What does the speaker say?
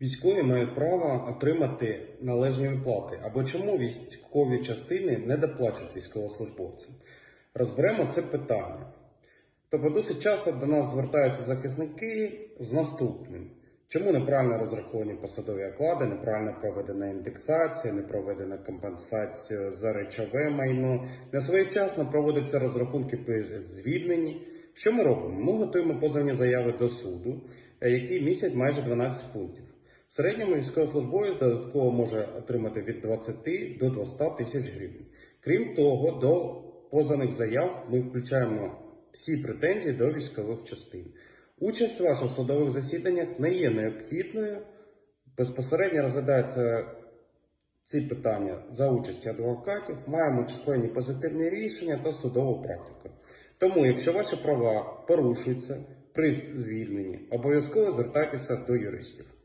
Військові мають право отримати належні виплати. Або чому військові частини не доплачують військовослужбовцям? Розберемо це питання. Тобто досить часто до нас звертаються захисники з наступним. Чому неправильно розраховані посадові оклади, неправильно проведена індексація, не проведена компенсація за речове майно, не своєчасно проводяться розрахунки при звільненні. Що ми робимо? Ми готуємо позовні заяви до суду, е, які містять майже 12 пунктів. Середньому військовослужбовець додатково може отримати від 20 до 200 тисяч гривень. Крім того, до позовних заяв ми включаємо всі претензії до військових частин. Участь ваша в судових засіданнях не є необхідною. Безпосередньо розглядаються ці питання за участі адвокатів, маємо численні позитивні рішення та судову практику. Тому, якщо ваші права порушуються при звільненні, обов'язково звертайтеся до юристів.